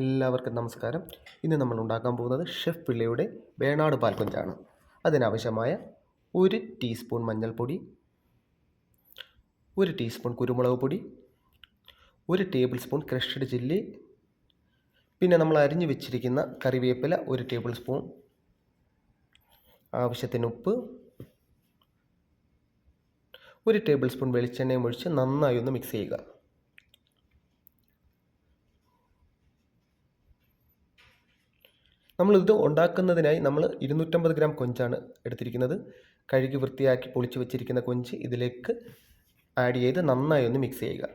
എല്ലാവർക്കും നമസ്കാരം. ഇന്ന് നമ്മൾ ഉണ്ടാക്കാൻ പോകുന്നത് ഷെഫ് പിള്ളയുടെ വേണാട് പാൽക്കുഞ്ചാണ് അതിനാവശ്യമായ ഒരു ടീസ്പൂൺ മഞ്ഞൾപ്പൊടി ഒരു ടീസ്പൂൺ കുരുമുളക് പൊടി ഒരു ടേബിൾ സ്പൂൺ ക്രഷ്ഡ് ചില്ലി പിന്നെ നമ്മൾ അരിഞ്ഞു വെച്ചിരിക്കുന്ന കറിവേപ്പില ഒരു ടേബിൾ സ്പൂൺ ആവശ്യത്തിന് ഉപ്പ് ഒരു ടേബിൾ സ്പൂൺ വെളിച്ചെണ്ണയും ഒഴിച്ച് നന്നായി ഒന്ന് മിക്സ് ചെയ്യുക. നമ്മളിത് ഉണ്ടാക്കുന്നതിനായി നമ്മൾ ഇരുന്നൂറ്റമ്പത് ഗ്രാം കൊഞ്ചാണ് എടുത്തിരിക്കുന്നത്. കഴുകി വൃത്തിയാക്കി പൊളിച്ച് വെച്ചിരിക്കുന്ന കൊഞ്ച് ഇതിലേക്ക് ആഡ് ചെയ്ത് നന്നായി ഒന്ന് മിക്സ് ചെയ്യുക.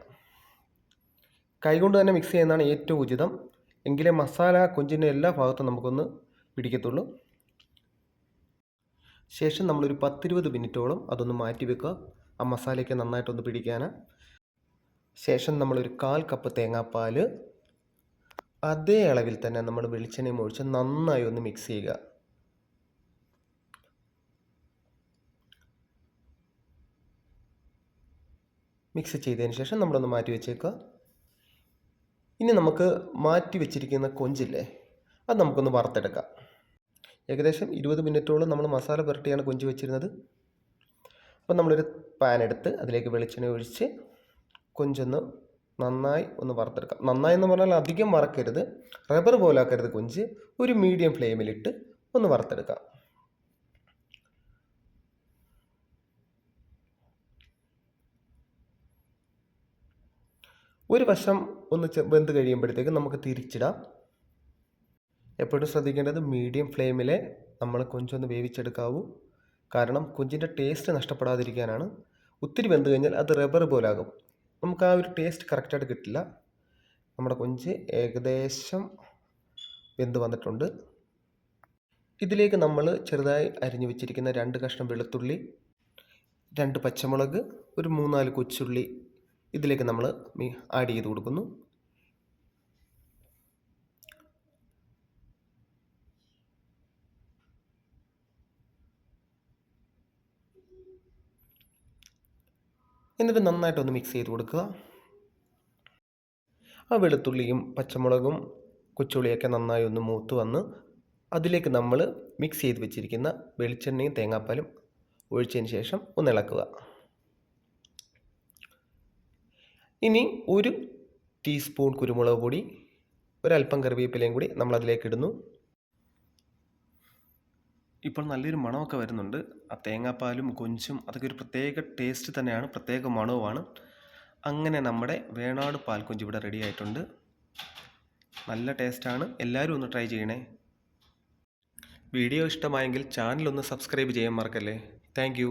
കൈകൊണ്ട് തന്നെ മിക്സ് ചെയ്യുന്നതാണ് ഏറ്റവും ഉചിതം. എങ്കിലേ മസാല കൊഞ്ചിന്റെ എല്ലാ ഭാഗത്തും നമുക്കൊന്ന് പിടിക്കത്തുള്ളൂ. ശേഷം നമ്മളൊരു പത്തിരുപത് മിനിറ്റോളം അതൊന്ന് മാറ്റി വെക്കുക. ആ മസാലയ്ക്ക് നന്നായിട്ടൊന്ന് പിടിക്കാൻ ശേഷം നമ്മളൊരു കാൽ കപ്പ് തേങ്ങാപ്പാൽ അതേ അളവിൽ തന്നെ നമ്മൾ വെളിച്ചെണ്ണയും ഒഴിച്ച് നന്നായി ഒന്ന് മിക്സ് ചെയ്യുക. മിക്സ് ചെയ്തതിന് ശേഷം നമ്മളൊന്ന് മാറ്റി വെച്ചേക്കുക. ഇനി നമുക്ക് മാറ്റി വെച്ചിരിക്കുന്ന കൊഞ്ചില്ലേ അത് നമുക്കൊന്ന് വറുത്തെടുക്കാം. ഏകദേശം ഇരുപത് മിനിറ്റോളം നമ്മൾ മസാല പുരട്ടിയാണ് കൊഞ്ച് വെച്ചിരുന്നത്. അപ്പം നമ്മളൊരു പാൻ എടുത്ത് അതിലേക്ക് വെളിച്ചെണ്ണ ഒഴിച്ച് കൊഞ്ചൊന്ന് നന്നായി ഒന്ന് വറുത്തെടുക്കാം. നന്നായി എന്ന് പറഞ്ഞാൽ അധികം വറക്കരുത്. റബ്ബർ പോലാക്കരുത് കൊഞ്ച്. ഒരു മീഡിയം ഫ്ലെയിമിലിട്ട് ഒന്ന് വറുത്തെടുക്കാം. ഒരു വശം ഒന്ന് വെന്ത് കഴിയുമ്പോഴത്തേക്ക് നമുക്ക് തിരിച്ചിടാം. എപ്പോഴും ശ്രദ്ധിക്കേണ്ടത് മീഡിയം ഫ്ലെയിമിലെ നമ്മൾ കൊഞ്ചൊന്ന് വേവിച്ചെടുക്കാവൂ. കാരണം കൊഞ്ചിന്റെ ടേസ്റ്റ് നഷ്ടപ്പെടാതിരിക്കാനാണ്. ഒത്തിരി വെന്ത് കഴിഞ്ഞാൽ അത് റബ്ബർ പോലാകും. നമുക്ക് ആ ഒരു ടേസ്റ്റ് കറക്റ്റായിട്ട് കിട്ടില്ല. നമ്മുടെ കൊഞ്ച് ഏകദേശം വെന്ത് വന്നിട്ടുണ്ട്. ഇതിലേക്ക് നമ്മൾ ചെറുതായി അരിഞ്ഞു വെച്ചിരിക്കുന്ന രണ്ട് കഷ്ണം വെളുത്തുള്ളി രണ്ട് പച്ചമുളക് ഒരു മൂന്നാൽ കൊച്ചുള്ളി ഇതിലേക്ക് നമ്മൾ ആഡ് ചെയ്ത് കൊടുക്കുന്നു. എന്നിട്ട് നന്നായിട്ടൊന്ന് മിക്സ് ചെയ്ത് കൊടുക്കുക. ആ വെളുത്തുള്ളിയും പച്ചമുളകും കൊച്ചുള്ളിയൊക്കെ നന്നായി ഒന്ന് മൂത്ത് വന്ന് അതിലേക്ക് നമ്മൾ മിക്സ് ചെയ്ത് വെച്ചിരിക്കുന്ന വെളിച്ചെണ്ണയും തേങ്ങാപ്പാലും ഒഴിച്ചതിന് ശേഷം ഒന്ന് ഇളക്കുക. ഇനി ഒരു ടീസ്പൂൺ കുരുമുളക് പൊടി ഒരല്പം കറിവേപ്പിലയും കൂടി നമ്മൾ അതിലേക്ക് ഇടുന്നു. ഇപ്പോൾ നല്ലൊരു മണമൊക്കെ വരുന്നുണ്ട്. ആ തേങ്ങാപ്പാലും കൊഞ്ചും അതൊക്കെ ഒരു പ്രത്യേക ടേസ്റ്റ് തന്നെയാണ് പ്രത്യേക മണവുമാണ്. അങ്ങനെ നമ്മുടെ വേണാട് പാൽക്കൊഞ്ച് ഇവിടെ റെഡി ആയിട്ടുണ്ട്. നല്ല ടേസ്റ്റാണ് എല്ലാവരും ഒന്ന് ട്രൈ ചെയ്യണേ. വീഡിയോ ഇഷ്ടമായെങ്കിൽ ചാനൽ ഒന്ന് സബ്സ്ക്രൈബ് ചെയ്യാൻ മറക്കല്ലേ. താങ്ക്